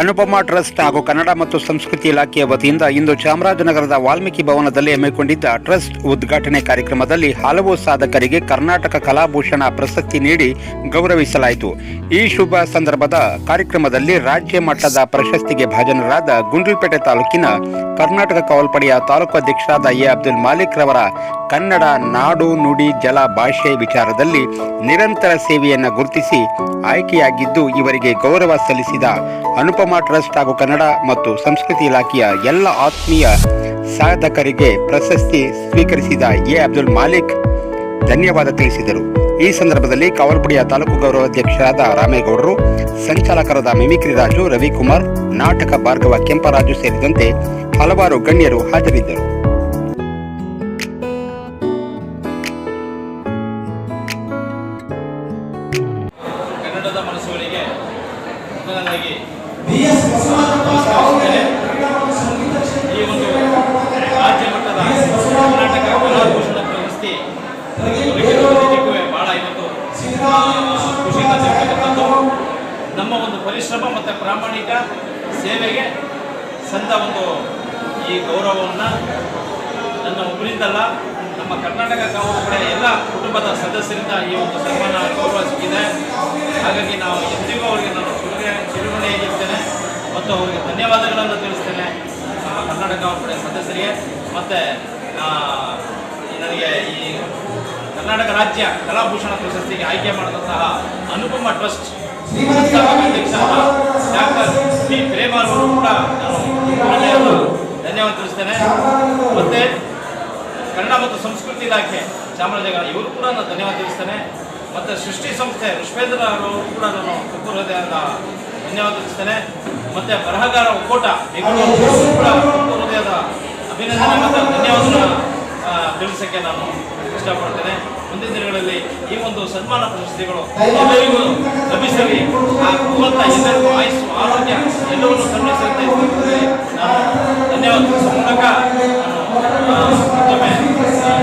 ಅನುಪಮ trust ಹಾಗೂ ಕನ್ನಡ ಮತ್ತು ಸಂಸ್ಕೃತಿ ಇಲಾಖೆಯ ವತಿಯಿಂದ ಇಂದು ಚಾಮರಾಜನಗರದ ವಾಲ್ಮೀಕಿ ಭವನದಲ್ಲಿ ಹಮ್ಮಿಕೊಂಡಿದ್ದ ಟ್ರಸ್ಟ್ ಉದ್ಘಾಟನೆ ಕಾರ್ಯಕ್ರಮದಲ್ಲಿ ಹಲವು ಸಾಧಕರಿಗೆ ಕರ್ನಾಟಕ ಕಲಾಭೂಷಣ ಪ್ರಶಸ್ತಿ ನೀಡಿ ಗೌರವಿಸಲಾಯಿತು. ಈ ಶುಭ ಸಂದರ್ಭದ ಕಾರ್ಯಕ್ರಮದಲ್ಲಿ ರಾಜ್ಯ ಮಟ್ಟದ ಪ್ರಶಸ್ತಿಗೆ ಭಾಜನರಾದ ಗುಂಡ್ಲುಪೇಟೆ ತಾಲೂಕಿನ ಕರ್ನಾಟಕ ಕಾವಲ್ಪಡೆಯ ತಾಲೂಕು ಅಧ್ಯಕ್ಷರಾದ ಎ ಅಬ್ದುಲ್ ಮಾಲಿಕ್ ರವರ ಕನ್ನಡ ನಾಡು ನುಡಿ ಜಲ ಭಾಷೆ ವಿಚಾರದಲ್ಲಿ ನಿರಂತರ ಸೇವೆಯನ್ನು ಗುರುತಿಸಿ ಆಯ್ಕೆಯಾಗಿದ್ದು ಇವರಿಗೆ ಗೌರವ ಸಲ್ಲಿಸಿದ ಅನುಪಮ ಟ್ರಸ್ಟ್ ಹಾಗೂ ಕನ್ನಡ ಮತ್ತು ಸಂಸ್ಕೃತಿ ಇಲಾಖೆಯ ಎಲ್ಲ ಆತ್ಮೀಯ ಸಾಧಕರಿಗೆ ಪ್ರಶಸ್ತಿ ಸ್ವೀಕರಿಸಿದ ಎ. ಅಬ್ದುಲ್ ಮಾಲಿಕ್ ಧನ್ಯವಾದ ತಿಳಿಸಿದರು. ಈ ಸಂದರ್ಭದಲ್ಲಿ ಕಾವಲ್ಪುಡಿಯ ತಾಲೂಕು ಗೌರವಾಧ್ಯಕ್ಷರಾದ ರಾಮೇಗೌಡರು, ಸಂಚಾಲಕರಾದ ಮಿಮಿಕ್ರಿ ರಾಜು, ರವಿಕುಮಾರ್, ನಾಟಕ ಭಾರ್ಗವ ಕೆಂಪರಾಜು ಸೇರಿದಂತೆ ಹಲವಾರು ಗಣ್ಯರು ಹಾಜರಿದ್ದರು. ಕನ್ನಡದ ಮನಸ್ಸುಗಳಿಗೆ ಮೊದಲನೇದಾಗಿ ಈ ಒಂದು ರಾಜ್ಯ ಮಟ್ಟದ ಕರ್ನಾಟಕ ಕಲಾಭೂಷಣ ಪ್ರಶಸ್ತಿ ಬಹಳ ಇವತ್ತು ಖುಷಿ ಖುಷಿಯಿಂದ ಸಿಗ್ತಕ್ಕಂಥದ್ದು ನಮ್ಮ ಒಂದು ಪರಿಶ್ರಮ ಮತ್ತು ಪ್ರಾಮಾಣಿಕ ಸೇವೆಗೆ ಸಂದ ಒಂದು ಈ ಗೌರವವನ್ನು ನನ್ನ ಒಬ್ಬರಿಂದಲ್ಲ ನಮ್ಮ ಕರ್ನಾಟಕ ಕಾವಲು ಪಡೆಯ ಎಲ್ಲ ಕುಟುಂಬದ ಸದಸ್ಯರಿಂದ ಈ ಒಂದು ಸನ್ಮಾನ ಗೌರವ ಸಿಕ್ಕಿದೆ. ಹಾಗಾಗಿ ನಾವು ಎಂದಿಗೂ ಅವರಿಗೆ ನಾನು ಚಿರುಣೆ ಚಿರುಣೆಯಾಗಿರ್ತೇನೆ ಮತ್ತು ಅವರಿಗೆ ಧನ್ಯವಾದಗಳನ್ನು ತಿಳಿಸ್ತೇನೆ ನಮ್ಮ ಕರ್ನಾಟಕ ಕಾವಲು ಪಡೆಯ ಸದಸ್ಯರಿಗೆ. ಮತ್ತು ನನಗೆ ಈ ಕರ್ನಾಟಕ ರಾಜ್ಯ ಕಲಾಭೂಷಣ ಪ್ರಶಸ್ತಿಗೆ ಆಯ್ಕೆ ಮಾಡಿದಂತಹ ಅನುಪಮ ಟ್ರಸ್ಟ್ ಅಧ್ಯಕ್ಷ ಡಾಕ್ಟರ್ ಪ್ರೇಮಾರ್ ಅವರು ಕೂಡ ನಾನು ಧನ್ಯವಾದ ತಿಳಿಸ್ತೇನೆ. ಮತ್ತೆ ಕನ್ನಡ ಮತ್ತು ಸಂಸ್ಕೃತಿ ಇಲಾಖೆ ಚಾಮರಾಜನಗರ, ಇವರು ಕೂಡ ನಾನು ಧನ್ಯವಾದ ತಿಳಿಸ್ತೇನೆ. ಮತ್ತು ಸೃಷ್ಟಿ ಸಂಸ್ಥೆ ಪುಷ್ಪೇಂದ್ರ ಅವರು ಕೂಡ ನಾನು ಕಪ್ಪು ಹೃದಯದ ಧನ್ಯವಾದ ತಿಳಿಸ್ತೇನೆ. ಮತ್ತು ಬರಹಗಾರ ಒಕ್ಕೂಟ, ಬೆಂಗಳೂರು ಕೂಡ ಕಪ್ಪು ಹೃದಯದ ಅಭಿನಂದನೆ ಮತ್ತು ಧನ್ಯವಾದ ತಿಳಿಸೋಕ್ಕೆ ನಾನು ಇಷ್ಟಪಡ್ತೇನೆ. ಮುಂದಿನ ದಿನಗಳಲ್ಲಿ ಈ ಒಂದು ಸನ್ಮಾನ ಪ್ರಶಸ್ತಿಗಳು ಎಲ್ಲರಿಗೂ ಲಭಿಸಲಿ. ಆಯಸ್ಸು, ಆರೋಗ್ಯ ಎಲ್ಲವನ್ನು ಕರುಣಿಸಂತೆ